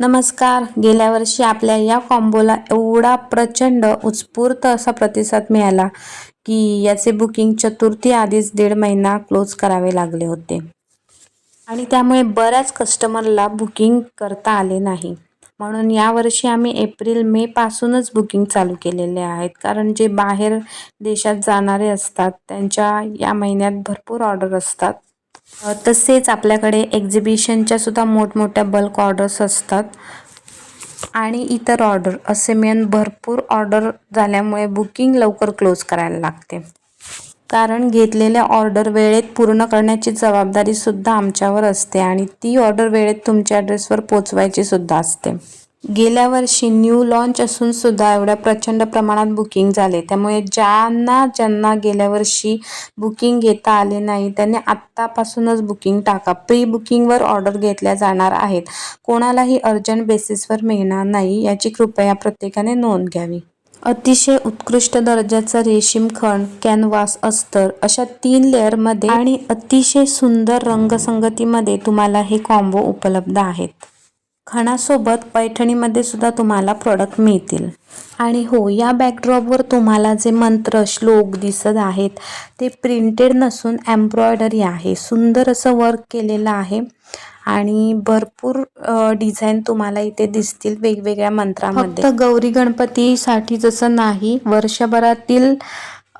नमस्कार. गेल्या वर्षी आपल्या या कॉम्बोला एवढा प्रचंड उत्स्फूर्त असा प्रतिसाद मिळाला की याचे बुकिंग चतुर्थी आधीच दीड महिना क्लोज करावे लागले होते. आणि त्यामुळे बऱ्याच कस्टमरला बुकिंग करता आले नाही. म्हणून यावर्षी आम्ही एप्रिल मे पासूनच बुकिंग चालू केलेले आहेत. कारण जे बाहेर देशात जाणारे असतात त्यांच्या या महिन्यात भरपूर ऑर्डर असतात. तसेच आपल्याकडे एक्झिबिशनच्या सुद्धा मोठमोठ्या बल्क ऑर्डर्स असतात. आणि इतर ऑर्डर असे मिळून भरपूर ऑर्डर झाल्यामुळे बुकिंग लवकर क्लोज करायला लागते. कारण घेतलेल्या ऑर्डर वेळेत पूर्ण करण्याची जबाबदारी सुद्धा आमच्यावर असते आणि ती ऑर्डर वेळेत तुमच्या ॲड्रेसवर पोचवायची सुद्धा असते. गेल्या वर्षी न्यू लॉन्च असून सुद्धा एवढ्या प्रचंड प्रमाणात बुकिंग झाले. त्यामुळे ज्यांना ज्यांना गेल्या वर्षी बुकिंग घेता आले नाही त्यांनी आत्तापासूनच बुकिंग टाका. प्री बुकिंगवर ऑर्डर घेतल्या जाणार आहेत. कोणालाही अर्जंट बेसिसवर मिळणार नाही याची कृपया प्रत्येकाने नोंद घ्यावी. अतिशय उत्कृष्ट दर्जाचा रेशीम खण कॅनव्हास अस्तर अशा तीन लेअरमध्ये आणि अतिशय सुंदर रंगसंगतीमध्ये तुम्हाला हे कॉम्बो उपलब्ध आहेत. खणासोबत पैठणीमध्ये सुद्धा तुम्हाला प्रोडक्ट मिळतील. आणि हो या बॅकड्रॉपवर तुम्हाला जे मंत्र श्लोक दिसत आहेत ते प्रिंटेड नसून एम्ब्रॉयडरी आहे. सुंदर असं वर्क केलेलं आहे. आणि भरपूर डिझाईन तुम्हाला इथे दिसतील वेगवेगळ्या मंत्रामध्ये. फक्त गौरी गणपतीसाठी जसं नाही वर्षभरातील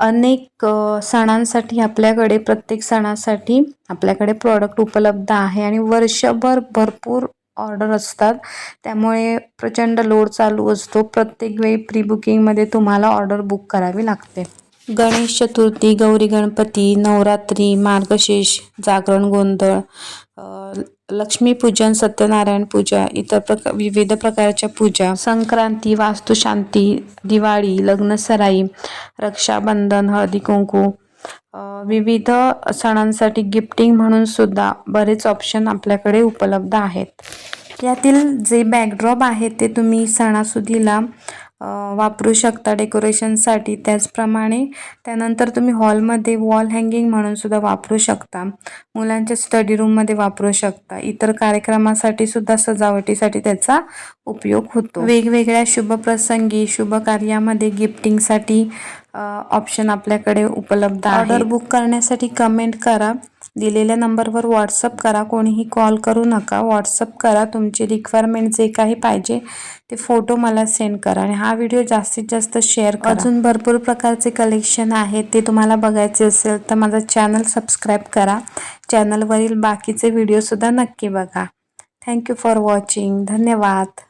अनेक सणांसाठी आपल्याकडे प्रत्येक सणासाठी आपल्याकडे प्रॉडक्ट उपलब्ध आहे. आणि वर्षभर भरपूर ऑर्डर असतात. त्यामुळे प्रचंड लोड चालू असतो. प्रत्येक वेळी प्री बुकिंगमध्ये तुम्हाला ऑर्डर बुक करावी लागते. गणेश चतुर्थी गौरी गणपती नवरात्री मार्गशीर्ष जागरण गोंधळ लक्ष्मीपूजन सत्यनारायण पूजा इतर प्रका विविध प्रकारच्या पूजा संक्रांती वास्तुशांती दिवाळी लग्नसराई रक्षाबंधन हळदी कुंकू विविध सणांसाठी गिफ्टिंग म्हणून सुद्धा बरेच ऑप्शन आपल्याकडे उपलब्ध आहेत. यातील जे बॅकड्रॉप आहे ते तुम्ही सणासुदीला वापरू शकता डेकोरेशनसाठी. त्याचप्रमाणे त्यानंतर तुम्ही हॉलमध्ये वॉल हँगिंग म्हणून सुद्धा वापरू शकता. मुलांच्या स्टडी रूममध्ये वापरू शकता. इतर कार्यक्रमासाठी सुद्धा सजावटीसाठी त्याचा उपयोग होतो. वेगवेगळ्या शुभप्रसंगी शुभ कार्यामध्ये गिफ्टिंगसाठी ऑप्शन आपल्याकडे उपलब्ध ऑर्डर बुक करण्यासाठी कमेंट करा. दिलेल्या नंबरवर व्हॉट्सअप करा. कोणीही कॉल करू नका. व्हॉट्सअप करा. तुमची रिक्वायरमेंट जे काही पाहिजे ते फोटो मला सेंड करा आणि हा व्हिडिओ जास्तीत जास्त शेअर करा. अजून भरपूर प्रकारचे कलेक्शन आहेत. ते तुम्हाला बघायचे असेल तर माझा चॅनल सबस्क्राईब करा. चॅनलवरील बाकीचे व्हिडिओसुद्धा नक्की बघा. थँक्यू फॉर वॉचिंग धन्यवाद.